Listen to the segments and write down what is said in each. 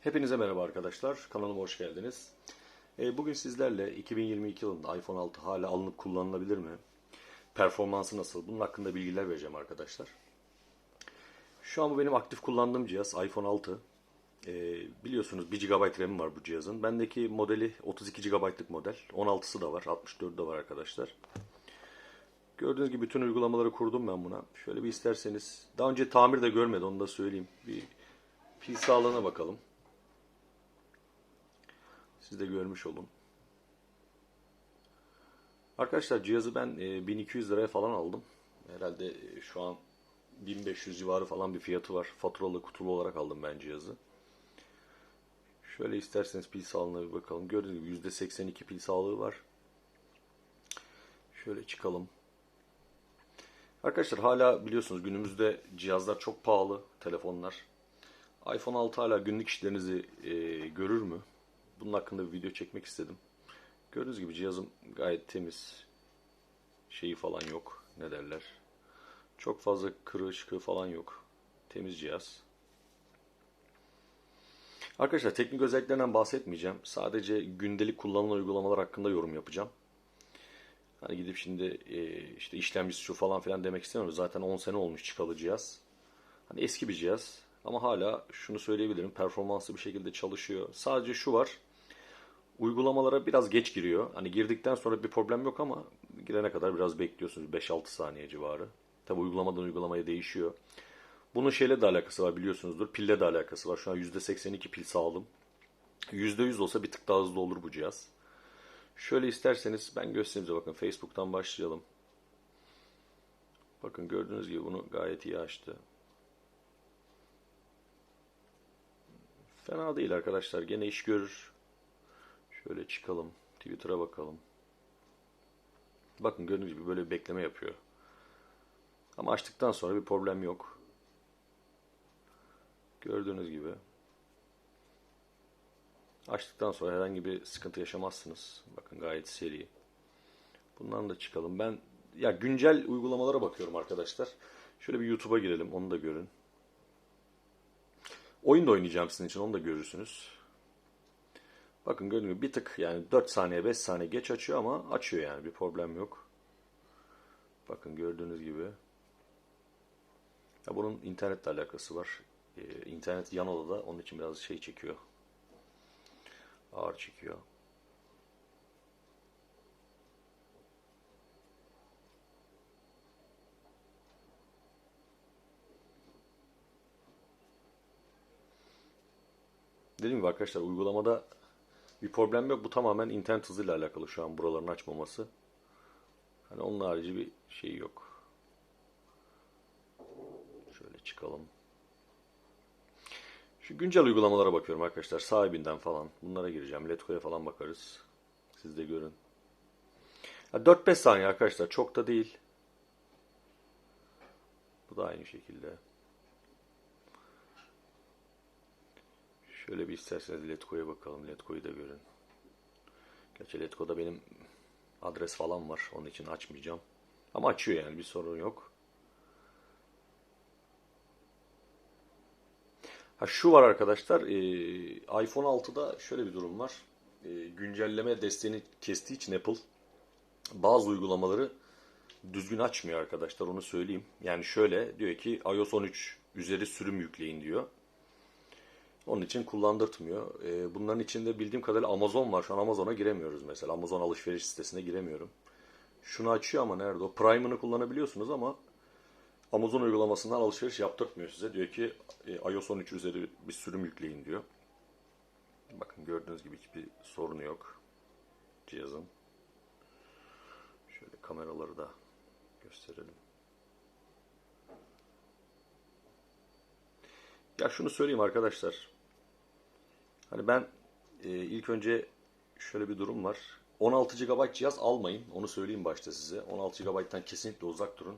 Hepinize merhaba arkadaşlar. Kanalıma hoş geldiniz. Ee, Bugün sizlerle 2022 yılında iPhone 6 hala alınıp kullanılabilir mi? Performansı nasıl? Bunun hakkında bilgiler vereceğim arkadaşlar. Şu an bu benim aktif kullandığım cihaz iPhone 6. Ee, biliyorsunuz 1 GB RAM'i var bu cihazın. Bendeki modeli 32 GB'lık model. 16'sı da var, 64'ü de var arkadaşlar. Gördüğünüz gibi bütün uygulamaları kurdum ben buna. Şöyle bir isterseniz, daha önce tamir de görmedi onu da söyleyeyim. Bir pil sağlığına bakalım. Siz de görmüş olun. Arkadaşlar cihazı ben e, 1200 liraya falan aldım. Herhalde e, şu an 1500 civarı falan bir fiyatı var. Faturalı kutulu olarak aldım ben cihazı. Şöyle isterseniz pil sağlığına bir bakalım. Gördüğünüz gibi %82 pil sağlığı var. Şöyle çıkalım. Arkadaşlar hala biliyorsunuz günümüzde cihazlar çok pahalı. Telefonlar. iPhone 6 hala günlük işlerinizi e, görür mü? Bunun hakkında bir video çekmek istedim. Gördüğünüz gibi cihazım gayet temiz. Şeyi falan yok. Ne derler? Çok fazla kırığı çıkığı falan yok. Temiz cihaz. Arkadaşlar teknik özelliklerinden bahsetmeyeceğim. Sadece gündelik kullanılan uygulamalar hakkında yorum yapacağım. Hani gidip şimdi e, işte işlemcisi şu falan filan demek istemiyorum. Zaten 10 sene olmuş çıkalı cihaz. Hani eski bir cihaz. Ama hala şunu söyleyebilirim. Performanslı bir şekilde çalışıyor. Sadece şu var. Uygulamalara biraz geç giriyor. Hani girdikten sonra bir problem yok ama girene kadar biraz bekliyorsunuz. 5-6 saniye civarı. Tabi uygulamadan uygulamaya değişiyor. Bunun şeyle de alakası var biliyorsunuzdur. Pille de alakası var. Şu an %82 pil sağladım. %100 olsa bir tık daha hızlı olur bu cihaz. Şöyle isterseniz ben göstereyim size bakın. Facebook'tan başlayalım. Bakın gördüğünüz gibi bunu gayet iyi açtı. Fena değil arkadaşlar. Gene iş görür. Şöyle çıkalım. Twitter'a bakalım. Bakın gördüğünüz gibi böyle bir bekleme yapıyor. Ama açtıktan sonra bir problem yok. Gördüğünüz gibi. Açtıktan sonra herhangi bir sıkıntı yaşamazsınız. Bakın gayet seri. Bundan da çıkalım. Ben ya güncel uygulamalara bakıyorum arkadaşlar. Şöyle bir YouTube'a girelim. Onu da görün. Oyun da oynayacağım sizin için. Onu da görürsünüz. Bakın gördüğünüz gibi bir tık yani 4 saniye 5 saniye geç açıyor ama açıyor yani bir problem yok. Bakın gördüğünüz gibi. Ya bunun internetle alakası var. Ee, internet yan odada onun için biraz şey çekiyor. Ağır çekiyor. Dediğim gibi arkadaşlar uygulamada bir problem yok. Bu tamamen internet hızıyla alakalı şu an buraların açmaması. Hani onun harici bir şey yok. Şöyle çıkalım. Şu güncel uygulamalara bakıyorum arkadaşlar. Sahibinden falan. Bunlara gireceğim. Letgo'ya falan bakarız. Siz de görün. Ya 4-5 saniye arkadaşlar. Çok da değil. Bu da aynı şekilde. Şöyle bir isterseniz Letgo'ya bakalım. Letgo'yu da görün. Gerçi Letgo'da benim adres falan var. Onun için açmayacağım. Ama açıyor yani bir sorun yok. Ha şu var arkadaşlar. e, iPhone 6'da şöyle bir durum var. E, güncelleme desteğini kestiği için Apple bazı uygulamaları düzgün açmıyor arkadaşlar. Onu söyleyeyim. Yani şöyle diyor ki iOS 13 üzeri sürüm yükleyin diyor. Onun için kullandırtmıyor. E, bunların içinde bildiğim kadarıyla Amazon var. Şu an Amazon'a giremiyoruz mesela. Amazon alışveriş sitesine giremiyorum. Şunu açıyor ama nerede o? Prime'ını kullanabiliyorsunuz ama Amazon uygulamasından alışveriş yaptırtmıyor size. Diyor ki e, iOS 13 üzeri bir sürüm yükleyin diyor. Bakın gördüğünüz gibi hiçbir sorunu yok cihazın. Şöyle kameraları da gösterelim. Ya şunu söyleyeyim arkadaşlar. Hani ben e, ilk önce şöyle bir durum var. 16 GB cihaz almayın. Onu söyleyeyim başta size. 16 GB'tan kesinlikle uzak durun.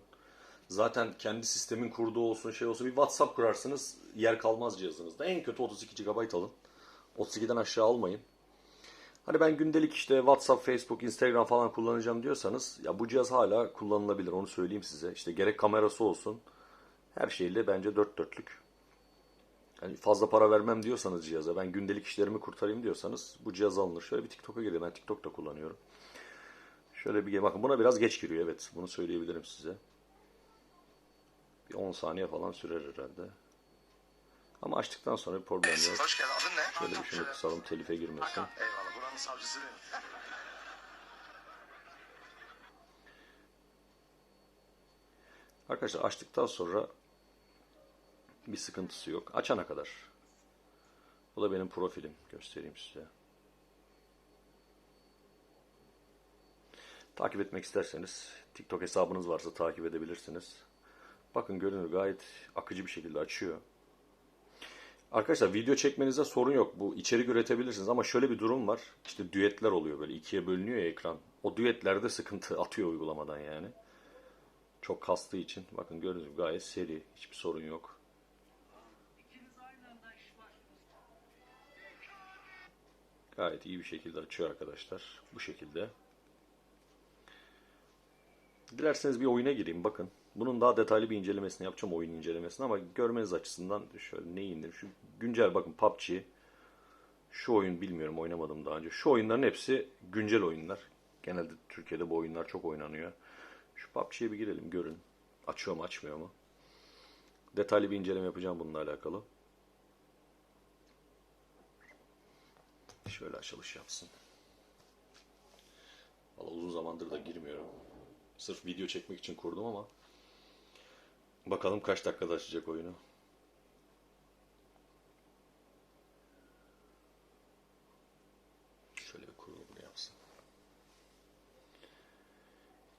Zaten kendi sistemin kurduğu olsun şey olsun bir WhatsApp kurarsınız yer kalmaz cihazınızda. En kötü 32 GB alın. 32'den aşağı almayın. Hani ben gündelik işte WhatsApp, Facebook, Instagram falan kullanacağım diyorsanız ya bu cihaz hala kullanılabilir onu söyleyeyim size. İşte gerek kamerası olsun her şeyle bence dört dörtlük. Yani fazla para vermem diyorsanız cihaza, ben gündelik işlerimi kurtarayım diyorsanız bu cihaz alınır. Şöyle bir TikTok'a gireyim. Ben TikTok'ta kullanıyorum. Şöyle bir bakın buna biraz geç giriyor evet. Bunu söyleyebilirim size. Bir 10 saniye falan sürer herhalde. Ama açtıktan sonra bir problem yok. Hoş geldin. Adın ne? Şöyle bir şunu kısalım telife girmesin. Eyvallah. Buranın savcısı benim. Arkadaşlar açtıktan sonra bir sıkıntısı yok. Açana kadar. Bu da benim profilim. Göstereyim size. Takip etmek isterseniz TikTok hesabınız varsa takip edebilirsiniz. Bakın görünür gayet akıcı bir şekilde açıyor. Arkadaşlar video çekmenize sorun yok. Bu içerik üretebilirsiniz ama şöyle bir durum var. İşte düetler oluyor böyle ikiye bölünüyor ya ekran. O düetlerde sıkıntı atıyor uygulamadan yani. Çok kastığı için. Bakın gördüğünüz gibi gayet seri. Hiçbir sorun yok. Gayet iyi bir şekilde açıyor arkadaşlar. Bu şekilde. Dilerseniz bir oyuna gireyim bakın. Bunun daha detaylı bir incelemesini yapacağım oyun incelemesini ama görmeniz açısından şöyle ne indir. Şu güncel bakın PUBG. Şu oyun bilmiyorum oynamadım daha önce. Şu oyunların hepsi güncel oyunlar. Genelde Türkiye'de bu oyunlar çok oynanıyor. Şu PUBG'ye bir girelim görün. Açıyor mu açmıyor mu? Detaylı bir inceleme yapacağım bununla alakalı. Şöyle açılış yapsın. Valla uzun zamandır da girmiyorum. Sırf video çekmek için kurdum ama bakalım kaç dakikada açacak oyunu. Şöyle bir kurulumunu yapsın.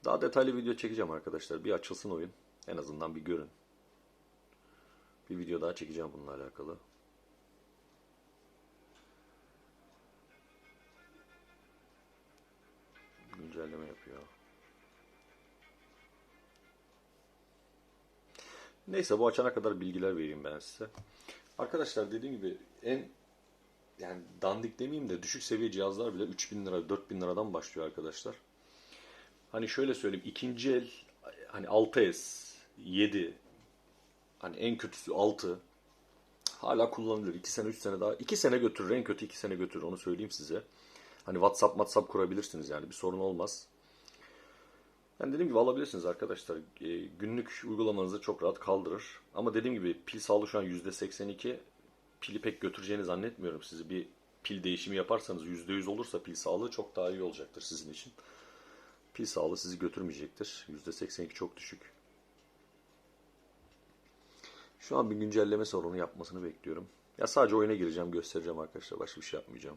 Daha detaylı video çekeceğim arkadaşlar. Bir açılsın oyun. En azından bir görün. Bir video daha çekeceğim bununla alakalı. Yapıyor. Neyse bu açana kadar bilgiler vereyim ben size. Arkadaşlar dediğim gibi en yani dandik demeyeyim de düşük seviye cihazlar bile 3000 lira 4000 liradan başlıyor arkadaşlar. Hani şöyle söyleyeyim ikinci el hani 6S 7 hani en kötüsü 6 hala kullanılıyor. 2 sene 3 sene daha 2 sene götürür en kötü 2 sene götürür onu söyleyeyim size. Hani WhatsApp WhatsApp kurabilirsiniz yani bir sorun olmaz. Yani dediğim gibi alabilirsiniz arkadaşlar. E, günlük uygulamanızı çok rahat kaldırır. Ama dediğim gibi pil sağlığı şu an %82. Pili pek götüreceğini zannetmiyorum. Sizi bir pil değişimi yaparsanız %100 olursa pil sağlığı çok daha iyi olacaktır sizin için. Pil sağlığı sizi götürmeyecektir. %82 çok düşük. Şu an bir güncelleme sorunu yapmasını bekliyorum. Ya sadece oyuna gireceğim, göstereceğim arkadaşlar. Başka bir şey yapmayacağım.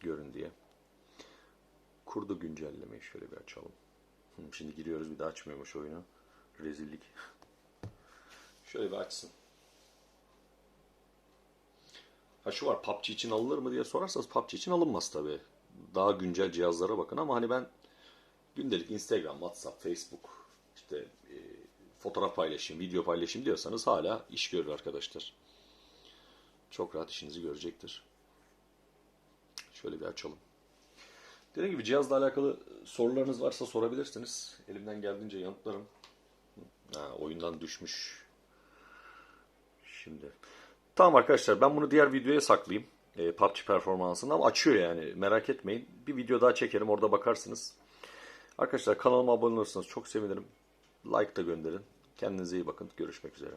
Görün diye. Kurdu güncellemeyi şöyle bir açalım. Şimdi giriyoruz bir daha açmıyormuş oyunu. Rezillik. Şöyle bir açsın. Ha şu var PUBG için alınır mı diye sorarsanız PUBG için alınmaz tabi. Daha güncel cihazlara bakın ama hani ben gündelik Instagram, WhatsApp, Facebook işte e, fotoğraf paylaşayım, video paylaşayım diyorsanız hala iş görür arkadaşlar. Çok rahat işinizi görecektir. Şöyle bir açalım. Dediğim gibi cihazla alakalı sorularınız varsa sorabilirsiniz. Elimden geldiğince yanıtlarım. Ha, oyundan düşmüş. Şimdi. Tamam arkadaşlar ben bunu diğer videoya saklayayım. E, PUBG performansını ama açıyor yani merak etmeyin. Bir video daha çekerim orada bakarsınız. Arkadaşlar kanalıma abone olursanız çok sevinirim. Like da gönderin. Kendinize iyi bakın. Görüşmek üzere.